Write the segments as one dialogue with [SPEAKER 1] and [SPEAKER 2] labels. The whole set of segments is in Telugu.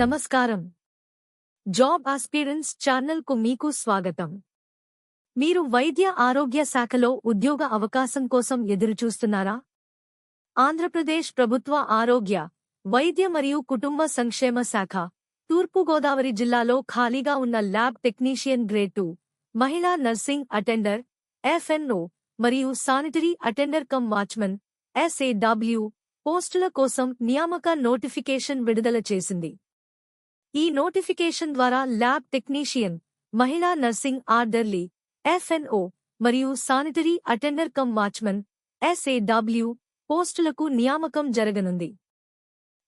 [SPEAKER 1] నమస్కారం. జాబ్ ఆస్పిరెన్స్ ఛానల్కు మీకు స్వాగతం. మీరు వైద్య ఆరోగ్య శాఖలో ఉద్యోగ అవకాశం కోసం ఎదురుచూస్తున్నారా? ఆంధ్రప్రదేశ్ ప్రభుత్వ ఆరోగ్య వైద్య మరియు కుటుంబ సంక్షేమ శాఖ తూర్పుగోదావరి జిల్లాలో ఖాళీగా ఉన్న ల్యాబ్ టెక్నీషియన్ గ్రేడ్ టూ మహిళా నర్సింగ్ అటెండర్ ఎఫ్ఎన్ఓ మరియు sanitary attender cum watchman SAW పోస్టుల కోసం నియామక నోటిఫికేషన్ విడుదల చేసింది. ఈ నోటిఫికేషన్ ద్వారా ల్యాబ్ టెక్నీషియన్ మహిళా నర్సింగ్ ఆర్డర్లీ ఎఫ్ఎన్ఓ మరియు sanitary attender cum watchman SAW పోస్టులకు నియామకం జరగనుంది.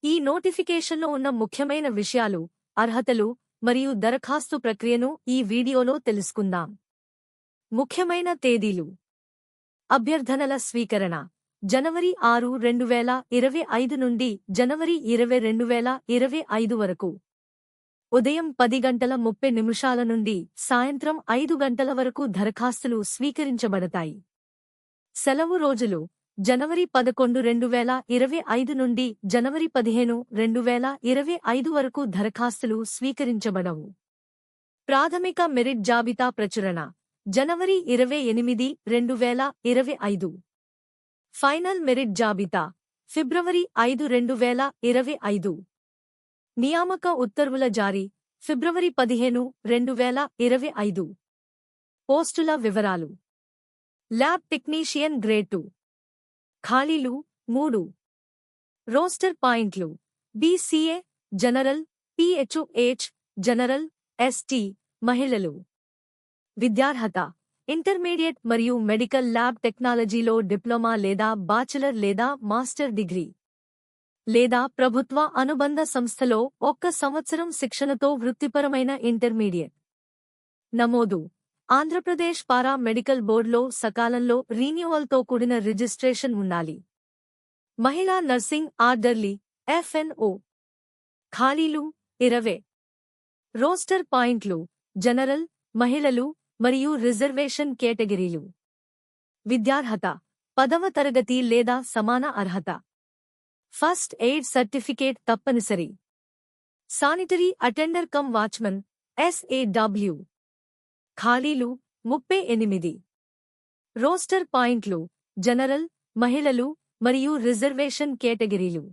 [SPEAKER 1] ఈ నోటిఫికేషన్లో ఉన్న ముఖ్యమైన విషయాలు అర్హతలు మరియు దరఖాస్తు ప్రక్రియను ఈ వీడియోలో తెలుసుకుందాం. ముఖ్యమైన తేదీలు. అభ్యర్థనల స్వీకరణ. జనవరి ఆరు రెండు వేల ఇరవై ఐదు నుండి జనవరి ఇరవై రెండు వేల ఇరవై ఐదు వరకు. ఉదయం పది గంటల ముప్పై నిమిషాల నుండి సాయంత్రం ఐదు గంటల వరకు దరఖాస్తులు స్వీకరించబడతాయి. సెలవు రోజులు జనవరి పదకొండు రెండు వేల ఇరవై ఐదు నుండి జనవరి పదిహేను రెండు వేల ఇరవై ఐదు వరకు దరఖాస్తులు స్వీకరించబడవు. ప్రాథమిక మెరిట్ జాబితా ప్రచురణ జనవరి ఇరవై ఎనిమిది రెండు వేల ఇరవై ఐదు. ఫైనల్ మెరిట్ జాబితా ఫిబ్రవరి ఐదు రెండు వేల ఇరవై ఐదు. నియామక ఉత్తర్వుల జారీ ఫిబ్రవరి పదిహేను రెండు వేల ఇరవై ఐదు. పోస్టుల వివరాలు. Lab technician grade two. ఖాళీలు మూడు. రోస్టర్ పాయింట్లు. BCA general PHOH general ST మహిళలు. విద్యార్హత. ఇంటర్మీడియట్ మరియు మెడికల్ ల్యాబ్ టెక్నాలజీలో డిప్లొమా లేదా బాచిలర్ లేదా మాస్టర్ డిగ్రీ. లేదా ప్రభుత్వ అనుబంధ సంస్థలో ఒక్క సంవత్సరం శిక్షణతో వృత్తిపరమైన ఇంటర్మీడియట్. నమోదు. ఆంధ్రప్రదేశ్ పారా మెడికల్ బోర్డులో సకాలంలో రీన్యూవల్తో కూడిన రిజిస్ట్రేషన్ ఉండాలి. మహిళా నర్సింగ్ ఆర్డర్లీ ఎఫ్ఎన్ఓ. ఖాళీలు ఇరవే. రోస్టర్ పాయింట్లు జనరల్ మహిళలు మరియు రిజర్వేషన్ కేటగిరీలు. విద్యార్హత పదవ తరగతి లేదా సమాన అర్హత. ఫస్ట్ ఎయిడ్ సర్టిఫికేట్ తప్పనిసరి. Sanitary attender cum watchman SAW ఖాళీలు ముప్పై ఎనిమిది. రోస్టర్ పాయింట్లు జనరల్ మహిళలు మరియు రిజర్వేషన్ కేటగిరీలు.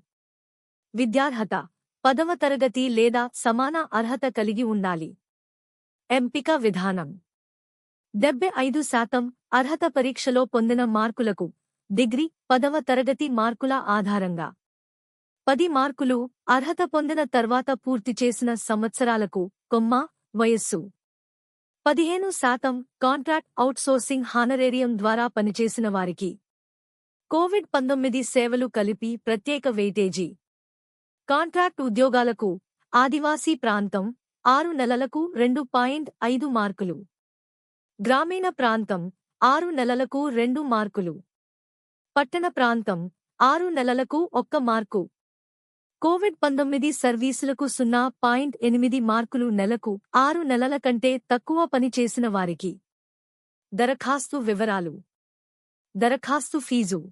[SPEAKER 1] విద్యార్హత పదవ తరగతి లేదా సమాన అర్హత కలిగి ఉండాలి. ఎంపిక విధానం. డెబ్బై ఐదు శాతం అర్హత పరీక్షలో పొందిన మార్కులకు డిగ్రీ పదవ తరగతి మార్కుల ఆధారంగా. పది మార్కులు అర్హత పొందిన తర్వాత పూర్తి చేసిన సంవత్సరాలకు కొమ్మ వయస్సు. పదిహేను శాతం కాంట్రాక్ట్ అవుట్సోర్సింగ్ హానరేరియం ద్వారా పనిచేసిన వారికి. కోవిడ్ పంతొమ్మిది సేవలు కలిపి ప్రత్యేక వెయిటేజీ. కాంట్రాక్ట్ ఉద్యోగాలకు ఆదివాసీ ప్రాంతం ఆరు నెలలకు రెండు పాయింట్ ఐదు మార్కులు. గ్రామీణ ప్రాంతం ఆరు నెలలకు రెండు మార్కులు. పట్టణ ప్రాంతం ఆరు నెలలకు ఒక్క మార్కు. కోవిడ్ పంతొమ్మిది సర్వీసులకు సున్నా పాయింట్ ఎనిమిది మార్కులు నెలకు ఆరు నెలల కంటే తక్కువ పని చేసిన వారికి. దరఖాస్తు వివరాలు. దరఖాస్తు ఫీజు.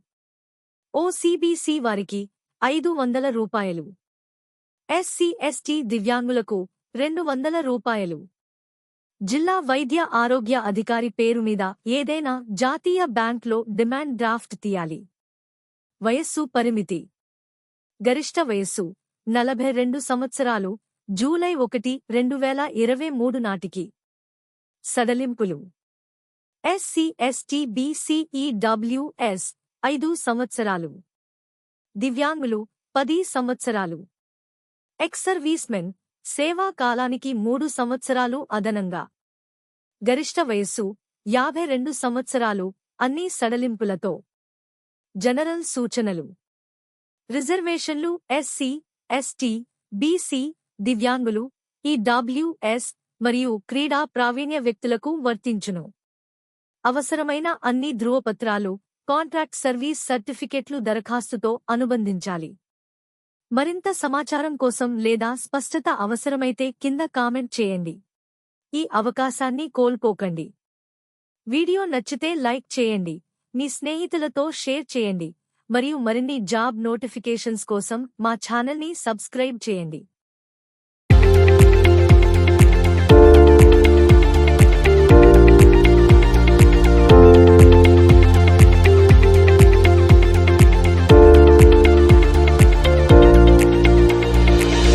[SPEAKER 1] ఓసీబీసీ వారికి ఐదు వందల రూపాయలు. ఎస్సీ ఎస్టీ దివ్యాంగులకు రెండు వందల రూపాయలు. జిల్లా వైద్య ఆరోగ్య అధికారి పేరు మీద ఏదైనా జాతీయ బ్యాంక్లో డిమాండ్ డ్రాఫ్ట్ తీయాలి. వయస్సు పరిమితి. గరిష్ట వయస్సు నలభై రెండు సంవత్సరాలు జూలై ఒకటి రెండు వేల ఇరవై మూడు నాటికి. సడలింపులు. ఎస్సీ ఎస్టీ బీసీఈడబ్ల్యూఎస్ ఐదు సంవత్సరాలు. దివ్యాంగులు పది సంవత్సరాలు. ఎక్స్ సర్వీస్మెన్ సేవా కాలానికి మూడు సంవత్సరాలు అదనంగా. గరిష్ట వయస్సు యాభై రెండు సంవత్సరాలు అన్ని సడలింపులతో. జనరల్ సూచనలు. రిజర్వేషన్లు ఎస్సీ ఎస్టీ బీసీ దివ్యాంగులు ఈ డబ్ల్యూఎస్ మరియు క్రీడా ప్రావీణ్య వ్యక్తులకు వర్తించును. అవసరమైన అన్ని ధృవపత్రాలు కాంట్రాక్ట్ సర్వీస్ సర్టిఫికెట్లు దరఖాస్తుతో అనుబంధించాలి. మరింత సమాచారం కోసం లేదా స్పష్టత అవసరమైతే కింద కామెంట్ చేయండి. ఈ అవకాశాన్ని కోల్పోకండి. వీడియో నచ్చితే లైక్ చేయండి. మీ స్నేహితులతో షేర్ చేయండి. మరియు మరిన్ని జాబ్ నోటిఫికేషన్స్ కోసం మా ఛానల్ని సబ్స్క్రైబ్ చేయండి.